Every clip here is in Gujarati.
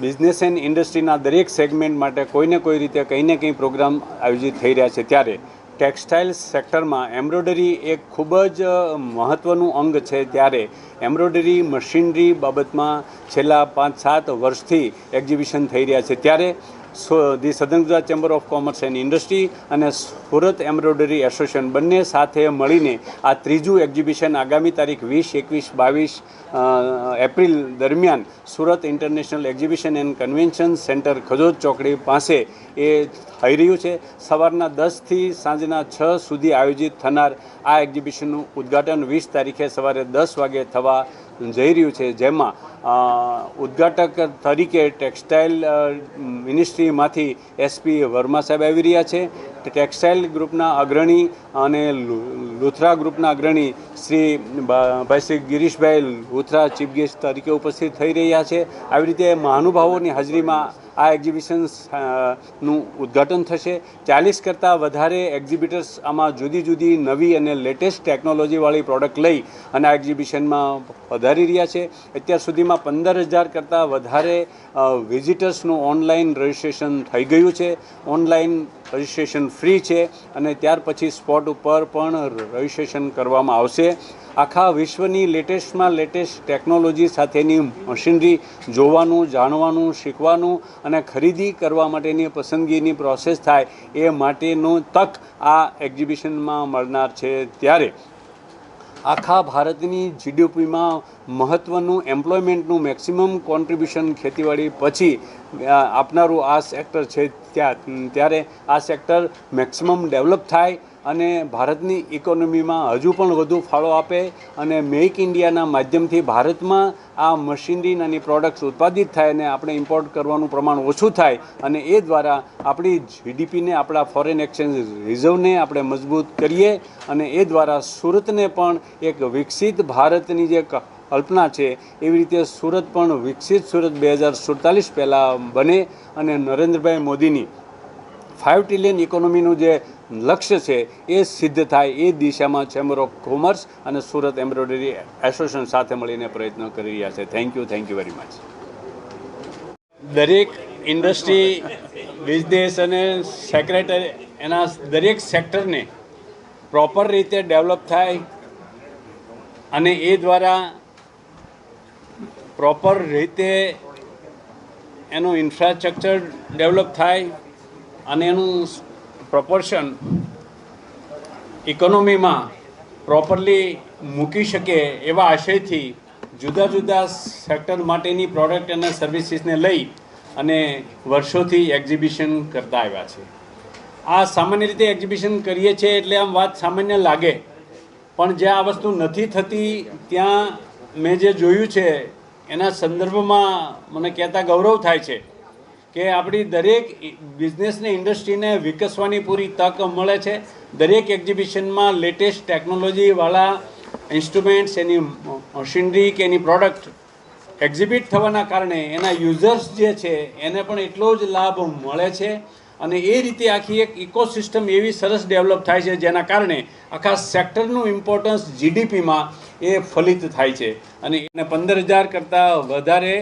બિઝનેસ એન્ડ ઇન્ડસ્ટ્રીના દરેક સેગમેન્ટ માટે કોઈને કોઈ રીતે કંઈ ને કંઈ પ્રોગ્રામ આયોજિત થઈ રહ્યા છે. ત્યારે ટેક્સટાઇલ સેક્ટરમાં એમ્બ્રોઇડરી એક ખૂબ જ મહત્ત્વનું અંગ છે. ત્યારે એમ્બ્રોઇડરી મશીનરી બાબતમાં છેલ્લા પાંચ સાત વર્ષથી એક્ઝિબિશન થઈ રહ્યા છે. ત્યારે the southern Gujarat chamber of commerce and industry અને સુરત એમ્બ્રોઇડરી એસોસિએશન બંને સાથે મળીને આ ત્રીજું એક્ઝિબિશન આગામી તારીખ વીસ, એકવીસ, બાવીસ એપ્રિલ દરમિયાન Surat international exhibition and convention centre Khajod ચોકડી પાસે એ થઈ રહ્યું છે. સવારના દસથી સાંજના છ સુધી આયોજિત થનાર આ એક્ઝિબિશનનું ઉદ્ઘાટન વીસ તારીખે સવારે દસ વાગે થવા જઈ રહ્યું છે જેમાં ઉદ્ઘાટક તરીકે ટેક્સટાઇલ મિનિસ્ટ્રીમાંથી એસપી વર્મા સાહેબ આવી રહ્યા છે. ટેક્સટાઇલ ગ્રુપના અગ્રણી અને લુથરા ગ્રુપના અગ્રણી શ્રી ભાઈ શ્રી ગિરીશભાઈ લુથરા ચીફ ગેસ્ટ તરીકે ઉપસ્થિત થઈ રહ્યા છે. આવી રીતે મહાનુભાવોની હાજરીમાં આ એક્ઝિબિશન્સનું ઉદ્ઘાટન થશે. ચાલીસ કરતાં વધારે એક્ઝિબિટર્સ આમાં જુદી જુદી નવી અને લેટેસ્ટ ટેકનોલોજીવાળી પ્રોડક્ટ લઈ અને આ એક્ઝિબિશનમાં વધારી રહ્યા છે. અત્યાર સુધીમાં પંદર હજાર કરતાં વધારે વિઝિટર્સનું ઓનલાઈન રજિસ્ટ્રેશન થઈ ગયું છે. ઓનલાઈન રજિસ્ટ્રેશન ફ્રી છે અને ત્યાર પછી સ્પોટ ઉપર પણ રજિસ્ટ્રેશન કરવામાં આવશે. આખા વિશ્વની લેટેસ્ટમાં લેટેસ્ટ ટેકનોલોજી સાથેની મશીનરી જોવાનું, જાણવાનું, શીખવાનું અને ખરીદી કરવા માટેની પસંદગીની પ્રોસેસ થાય એ માટેનું તક આ એક્ઝિબિશનમાં મળનાર છે ત્યારે. આખા ભારતની જીડીપીમાં મહત્ત્વનું એમ્પ્લોયમેન્ટનું મેક્સિમમ કોન્ટ્રીબ્યુશન ખેતીવાડી પછી આપનારું આ સેક્ટર છે ત્યાં, ત્યારે આ સેક્ટર મેક્સિમમ ડેવલપ થાય અને ભારતની ઇકોનોમીમાં હજુ પણ વધુ ફાળો આપે અને મેક ઇન્ડિયાના માધ્યમથી ભારતમાં આ મશીનરીની પ્રોડક્ટ્સ ઉત્પાદિત થાય અને આપણે ઇમ્પોર્ટ કરવાનું પ્રમાણ ઓછું થાય અને એ દ્વારા આપણી જીડીપીને આપણા ફોરેન એક્સચેન્જ રિઝર્વને આપણે મજબૂત કરીએ અને એ દ્વારા સુરતને પણ એક વિકસિત ભારતની જે કલ્પના છે, એવી રીતે સુરત પણ વિકસિત સુરત બે હજાર સુડતાલીસ પહેલાં બને અને નરેન્દ્રભાઈ મોદીની ફાઇવ ટ્રિલિયન ઇકોનોમીનું જે લક્ષ્ય છે, એ સિદ્ધ થાય એ દિશામાં ચેમ્બર ઓફ કોમર્સ અને સુરત એમ્બ્રોઇડરી એસોસિએશન સાથે મળીને પ્રયત્ન કરી રહ્યા છે. Thank you thank you very much દરેક ઇન્ડસ્ટ્રી બિઝનેસ અને સેક્રેટરી એના દરેક સેક્ટરને પ્રોપર રીતે ડેવલપ થાય અને એ દ્વારા પ્રોપર રીતે એનું ઇન્ફ્રાસ્ટ્રક્ચર ડેવલપ થાય અને એનું પ્રપોર્શન ઇકોનોમીમાં પ્રોપરલી મૂકી શકે એવા આશયથી જુદા જુદા સેક્ટર માટેની પ્રોડક્ટ અને સર્વિસીસને લઈ અને વર્ષોથી એક્ઝિબિશન કરતા આવ્યા છે. આ સામાન્ય રીતે એક્ઝિબિશન કરીએ છીએ એટલે આમ વાત સામાન્ય લાગે, પણ જ્યાં આ વસ્તુ નથી થતી ત્યાં મેં જે જોયું છે, એના સંદર્ભમાં મને કહેતા ગૌરવ થાય છે કે આપણી દરેક બિઝનેસને ઇન્ડસ્ટ્રીને વિકસવાની પૂરી તક મળે છે. દરેક એક્ઝિબિશનમાં લેટેસ્ટ ટેકનોલોજીવાળા ઇન્સ્ટ્રુમેન્ટ્સ એની મશીનરી કે એની પ્રોડક્ટ એક્ઝિબિટ થવાના કારણે એના યુઝર્સ જે છે, એને પણ એટલો જ લાભ મળે છે. અને એ રીતે આખી એક ઇકોસિસ્ટમ એવી સરસ ડેવલપ થાય છે, જેના કારણે આખા સેક્ટરનું ઇમ્પોર્ટન્સ જીડીપીમાં એ ફલિત થાય છે. અને એને પંદર હજાર કરતાં વધારે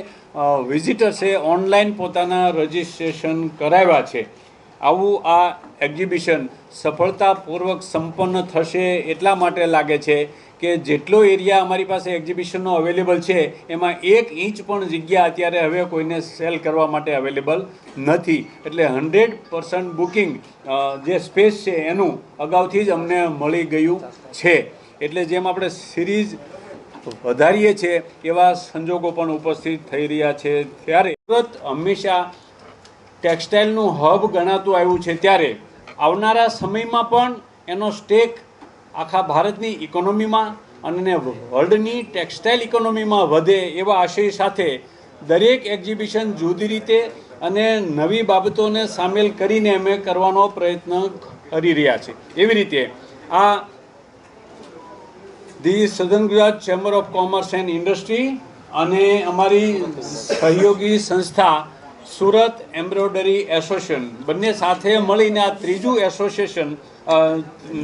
વિઝિટર્સે ઓનલાઈન પોતાના રજિસ્ટ્રેશન કરાવ્યા છે. આવું આ એક્ઝિબિશન સફળતાપૂર્વક સંપન્ન થશે એટલા માટે લાગે છે કે જેટલો એરિયા અમારી પાસે એક્ઝિબિશનનો અવેલેબલ છે, એમાં એક ઇંચ પણ જગ્યા અત્યારે હવે કોઈને સેલ કરવા માટે અવેલેબલ નથી. એટલે હંડ્રેડ પર્સન્ટ બુકિંગ જે સ્પેસ છે એનું અગાઉથી જ અમને મળી ગયું છે. એટલે જેમ આપણે સિરીઝ વધારીએ છીએ એવા સંજોગો પણ ઉપસ્થિત થઈ રહ્યા છે. ત્યારે સુરત હંમેશા ટેક્સટાઇલનું હબ ગણાતું આવ્યું છે. ત્યારે આવનારા સમયમાં પણ એનો સ્ટેક આખા ભારતની ઇકોનોમીમાં અને વર્લ્ડની ટેક્સટાઇલ ઇકોનોમીમાં વધે એવા આશય સાથે દરેક એક્ઝિબિશન જુદી રીતે અને નવી બાબતોને સામેલ કરીને અમે કરવાનો પ્રયત્ન કરી રહ્યા છે. એવી રીતે આ the southern Gujarat chamber of commerce and industry અને અમારી સહયોગી સંસ્થા સુરત એમ્બ્રોઇડરી એસોસિએશન. બંને સાથે મળીને આ ત્રીજું એસોસિએશન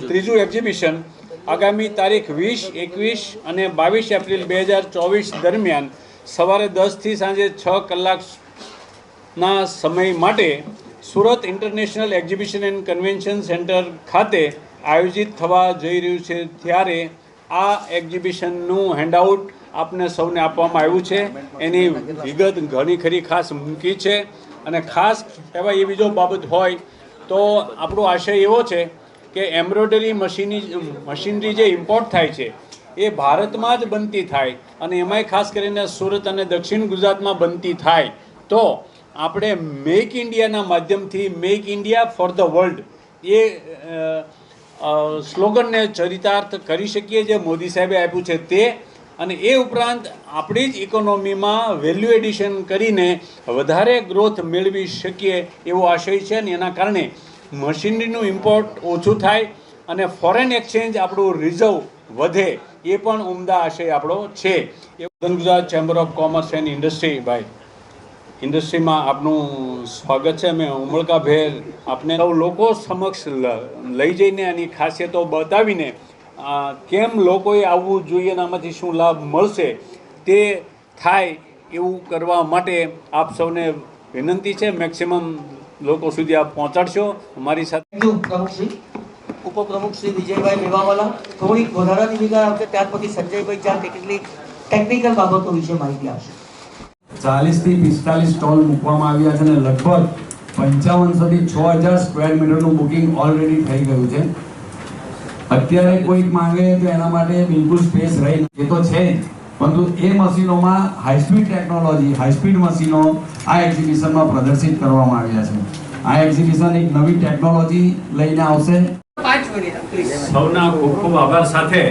ત્રીજું એક્ઝિબિશન આગામી તારીખ વીસ, એકવીસ અને બાવીસ એપ્રિલ બે હજાર ચોવીસ દરમિયાન સવારે દસથી સાંજે છ કલાકના સમય માટે Surat international exhibition and convention centre ખાતે આયોજિત થવા જઈ રહ્યું છે. ત્યારે આ એક્ઝિબિશનનું હેન્ડઆઉટ આપને સૌને આપવામાં આવ્યું છે. એની વિગત ઘણી ખરી ખાસ મૂકી છે. અને ખાસ કહેવાય એ બીજો બાબત હોય, તો આપણો આશય એવો છે કે એમ્બ્રોઇડરી મશીની, મશીનરી જે ઇમ્પોર્ટ થાય છે, એ ભારતમાં જ બનતી થાય અને એમાંય ખાસ કરીને સુરત અને દક્ષિણ ગુજરાતમાં બનતી થાય. તો આપણે મેક ઇન્ડિયાના માધ્યમથી make India for the world એ સ્લોગનને ચરિતાર્થ કરી શકીએ જે મોદી સાહેબે આપ્યું છે તે. અને એ ઉપરાંત આપણી જ ઇકોનોમીમાં વેલ્યુ એડિશન કરીને વધારે ગ્રોથ મેળવી શકીએ એવો આશય છે અને એના કારણે મશીનરીનું ઇમ્પોર્ટ ઓછું થાય અને ફોરેન એક્સચેન્જ આપણું રિઝર્વ વધે એ પણ ઉમદા આશય આપણો છે. એ Gujarat chamber of commerce and industry ભાઈ ઇન્ડસ્ટ્રીમાં આપનું સ્વાગત છે. અમે ઉમળકાભેર આપને સૌ લોકો સમક્ષ લઈ જઈને એની ખાસિયતો બતાવીને કેમ લોકોએ આવવું જોઈએ અને આમાંથી શું લાભ મળશે તે થાય એવું કરવા માટે આપ સૌને વિનંતી છે. મેક્સિમમ લોકો સુધી આપ પહોંચાડશો. અમારી સાથે ઉપપ્રમુખ શ્રી વિજયભાઈ મેવાવાલા, થોડીક વધારાની વિગત આપશે ત્યાર પછી સંજયભાઈ ચાર કેટલીક ટેકનિકલ બાબતો વિશે માહિતી આપશે. ચાલીસથી પિસ્તાલીસ સ્ટોલ મૂકવામાં આવ્યા છે અને લગભગ પંચાવનસો થી છ હજાર સ્ક્વેર મીટરનું બુકિંગ ઓલરેડી થઈ ગયું છે. અત્યારે કોઈક માંગે તો એના માટે બિલકુલ સ્પેસ રહી એ તો છે જ. પરંતુ એ મશીનોમાં high speed technology high speed મશીનો આ એક્ઝિબિશનમાં પ્રદર્શિત કરવામાં આવ્યા છે. આ એક્ઝિબિશન એક નવી ટેકનોલોજી લઈને આવશે. પાંચ મિનિટ પ્લીઝ સૌના ખૂબ ખૂબ આભાર સાથે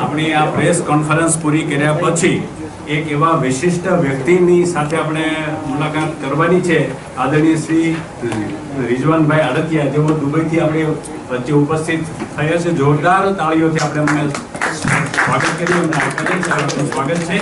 આપણી આ પ્રેસ કોન્ફરન્સ પૂરી કર્યા પછી એક એવા વિશિષ્ટ વ્યક્તિની સાથે આપણે મુલાકાત કરવાની છે આદરણીય શ્રી રિજવાનભાઈ અડતિયા જેઓ દુબઈથી આપણે વચ્ચે ઉપસ્થિત થયા છે જોરદાર તાળીઓથી આપણે સ્વાગત કરીએ. સ્વાગત છે